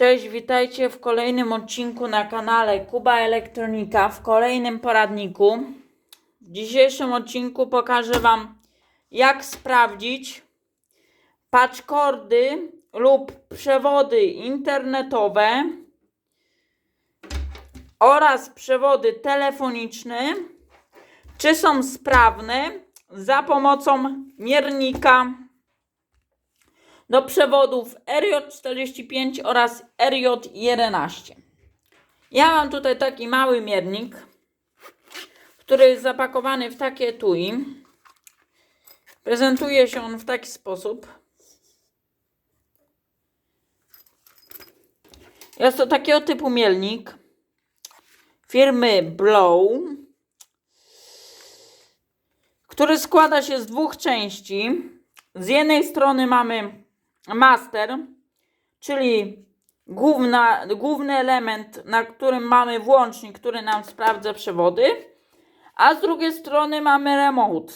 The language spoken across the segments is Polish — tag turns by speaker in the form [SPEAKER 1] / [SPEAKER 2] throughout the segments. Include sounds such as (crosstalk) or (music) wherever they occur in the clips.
[SPEAKER 1] Cześć, witajcie w kolejnym odcinku na kanale Kuba Elektronika, w kolejnym poradniku. W dzisiejszym odcinku pokażę Wam, jak sprawdzić patchkordy lub przewody internetowe oraz przewody telefoniczne, czy są sprawne za pomocą miernika do przewodów RJ45 oraz RJ11. Ja mam tutaj taki mały miernik, który jest zapakowany w takie etui. Prezentuje się on w taki sposób. Jest to takiego typu mielnik firmy Blow, który składa się z dwóch części. Z jednej strony mamy master, czyli główna, główny element, na którym mamy włącznik, który nam sprawdza przewody, a z drugiej strony mamy remote,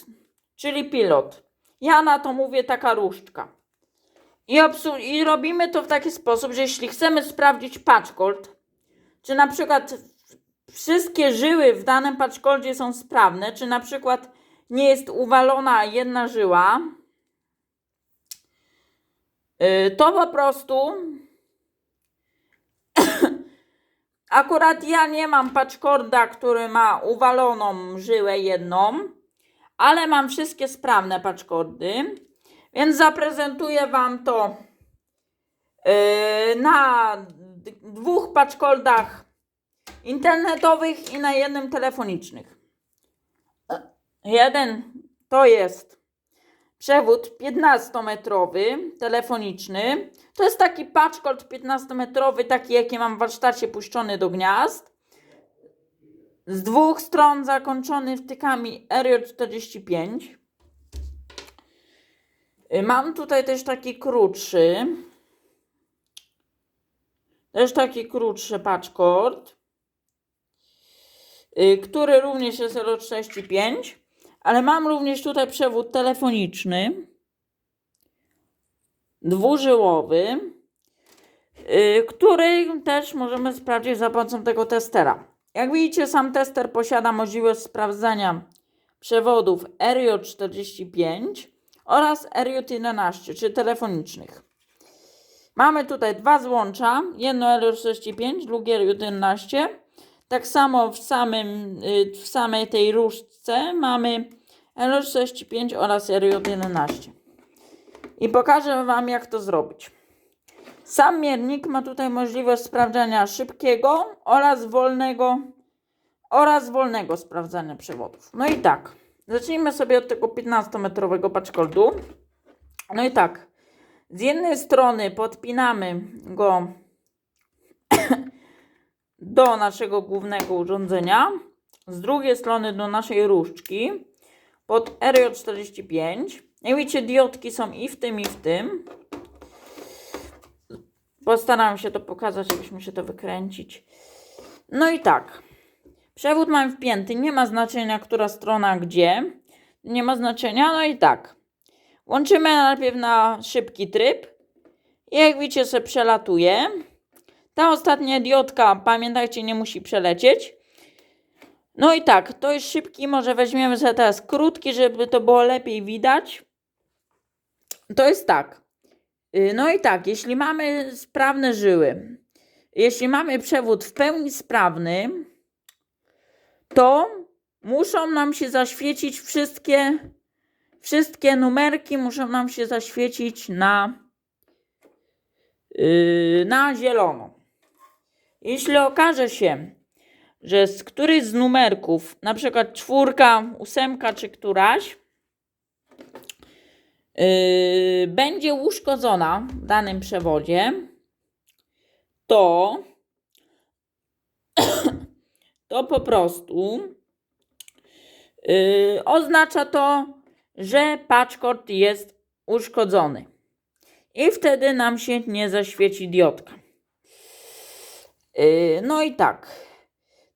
[SPEAKER 1] czyli pilot. Ja na to mówię taka różdżka. I, I robimy to w taki sposób, że jeśli chcemy sprawdzić patchcord, czy na przykład wszystkie żyły w danym patchcordzie są sprawne, czy na przykład nie jest uwalona jedna żyła, to po prostu (coughs) akurat ja nie mam patchcorda, który ma uwaloną żyłę jedną, ale mam wszystkie sprawne patchcordy, więc zaprezentuję Wam to y, na dwóch patchcordach internetowych i na jednym telefonicznych. (coughs) Jeden to jest przewód 15-metrowy, telefoniczny. To jest taki patchcord 15-metrowy, taki jaki mam w warsztacie puszczony do gniazd. Z dwóch stron zakończony wtykami RJ45. Y, Mam tutaj też taki krótszy. Też taki krótszy patchcord, y, który również jest RJ45. Ale mam również tutaj przewód telefoniczny, dwużyłowy, yy, który też możemy sprawdzić za pomocą tego testera. Jak widzicie, sam tester posiada możliwość sprawdzania przewodów RJ45 oraz RJ11, czy telefonicznych. Mamy tutaj dwa złącza, jedno RJ45, drugie RJ11. Tak samo w, samym, y, w samej tej różdżce mamy LR65 oraz RJ11. I pokażę Wam, jak to zrobić. Sam miernik ma tutaj możliwość sprawdzania szybkiego oraz wolnego oraz wolnego sprawdzania przewodów. No i tak, zacznijmy sobie od tego 15-metrowego patchcordu. No i tak, z jednej strony podpinamy go do naszego głównego urządzenia, z drugiej strony do naszej różdżki pod RJ45. Jak widzicie, diodki są i w tym, i w tym. Postaram się to pokazać, żebyśmy się to wykręcić. No i tak. Przewód mam wpięty, nie ma znaczenia, która strona gdzie. Nie ma znaczenia, no i tak. Łączymy najpierw na szybki tryb. Jak widzicie, sobie przelatuje. Ta ostatnia diodka, pamiętajcie, nie musi przelecieć. No i tak, to jest szybki, może weźmiemy sobie teraz krótki, żeby to było lepiej widać. To jest tak. Y, No i tak, jeśli mamy sprawne żyły, jeśli mamy przewód w pełni sprawny, to muszą nam się zaświecić wszystkie, wszystkie numerki, muszą nam się zaświecić na, yy, na zielono. Jeśli okaże się, że z któryś z numerków, na przykład czwórka, ósemka czy któraś, yy, będzie uszkodzona w danym przewodzie, to, (coughs) to po prostu yy, oznacza to, że patchcord jest uszkodzony. I wtedy nam się nie zaświeci diodka. Yy, No i tak.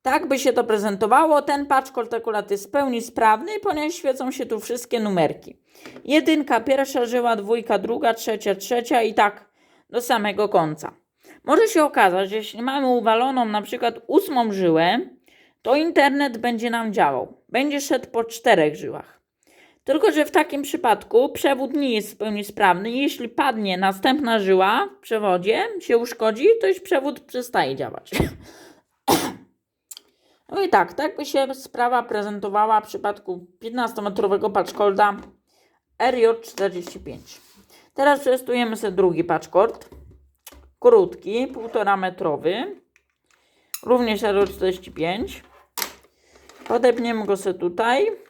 [SPEAKER 1] Tak by się to prezentowało. Ten patchcord akurat jest w pełni sprawny, ponieważ świecą się tu wszystkie numerki. Jedynka, pierwsza żyła, dwójka, druga, trzecia, trzecia i tak do samego końca. Może się okazać, że jeśli mamy uwaloną na przykład ósmą żyłę, to internet będzie nam działał. Będzie szedł po czterech żyłach. Tylko, że w takim przypadku przewód nie jest w pełni sprawny. Jeśli padnie następna żyła w przewodzie, się uszkodzi, to już przewód przestaje działać. (coughs) No i tak, tak by się sprawa prezentowała w przypadku 15-metrowego patchcorda RJ45. Teraz przetestujemy sobie drugi patchcord. Krótki, 1,5 metrowy. Również RJ45. Podepniemy go sobie tutaj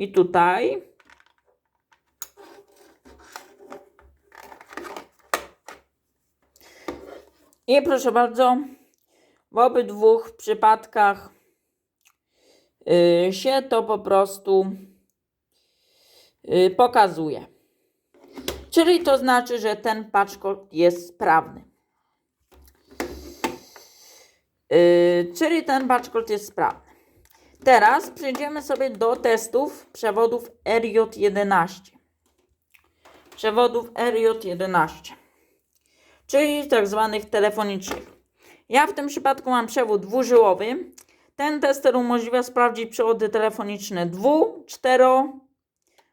[SPEAKER 1] i tutaj. I proszę bardzo, w obydwu przypadkach y, się to po prostu y, pokazuje. Czyli to znaczy, że ten patchcord jest sprawny. Y, czyli ten patchcord jest sprawny. Teraz przejdziemy sobie do testów przewodów RJ11. Przewodów RJ11, czyli tak zwanych telefonicznych. Ja w tym przypadku mam przewód dwużyłowy. Ten tester umożliwia sprawdzić przewody telefoniczne dwu, cztero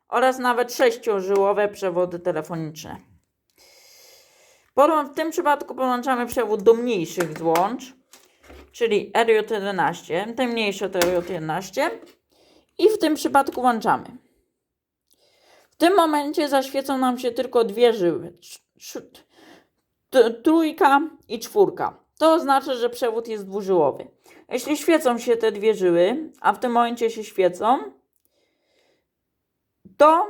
[SPEAKER 1] oraz nawet sześciożyłowe przewody telefoniczne. W tym przypadku podłączamy przewód do mniejszych złącz, czyli RJ11, te mniejsze to RJ11 i w tym przypadku włączamy. W tym momencie zaświecą nam się tylko dwie żyły, trójka i czwórka. To oznacza, że przewód jest dwużyłowy. Jeśli świecą się te dwie żyły, a w tym momencie się świecą, to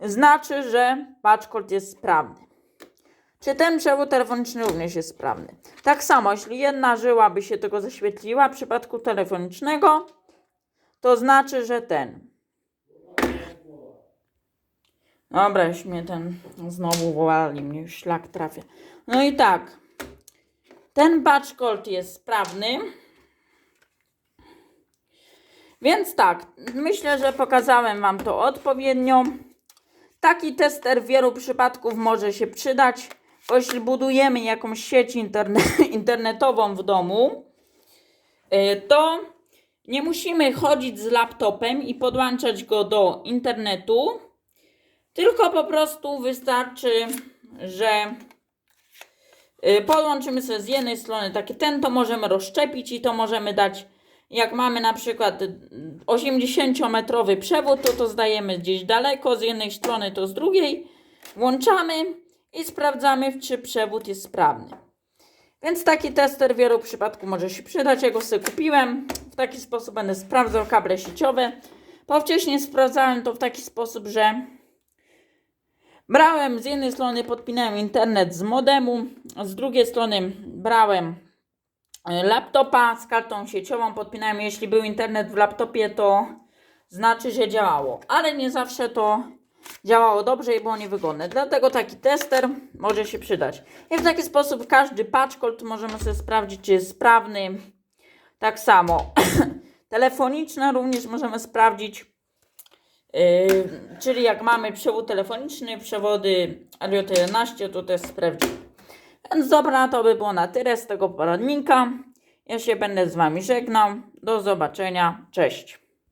[SPEAKER 1] znaczy, że patchcord jest sprawny. Czy ten przewód telefoniczny również jest sprawny? Tak samo, jeśli jedna żyła by się tylko zaświetliła w przypadku telefonicznego, to znaczy, że ten. Dobra, już mnie ten znowu wołali, mnie już szlak trafia. No i tak, ten patchcord jest sprawny. Więc tak, myślę, że pokazałem Wam to odpowiednio. Taki tester w wielu przypadków może się przydać, jeśli budujemy jakąś sieć interne (laughs) internetową w domu, y, to nie musimy chodzić z laptopem i podłączać go do internetu, tylko po prostu wystarczy, że y, podłączymy sobie z jednej strony taki ten, to możemy rozszczepić i to możemy dać, jak mamy na przykład y, 80-metrowy przewód, to to zdajemy gdzieś daleko, z jednej strony to z drugiej, włączamy i sprawdzamy, czy przewód jest sprawny. Więc taki tester w wielu przypadku może się przydać. Ja go sobie kupiłem. W taki sposób będę sprawdzał kable sieciowe. Bo wcześniej sprawdzałem to w taki sposób, że brałem z jednej strony podpinałem internet z modemu, z drugiej strony brałem e, laptopa z kartą sieciową, podpinałem. Jeśli był internet w laptopie, to znaczy, że działało, ale nie zawsze to działało dobrze i było niewygodne. Dlatego taki tester może się przydać. I w taki sposób każdy patchcord możemy sobie sprawdzić, czy jest sprawny. Tak samo (clears throat) telefoniczne również możemy sprawdzić. Yy, czyli jak mamy przewód telefoniczny, przewody RJ11, to też sprawdzimy. Więc dobra, to by było na tyle z tego poradnika. Ja się będę z Wami żegnał. Do zobaczenia. Cześć.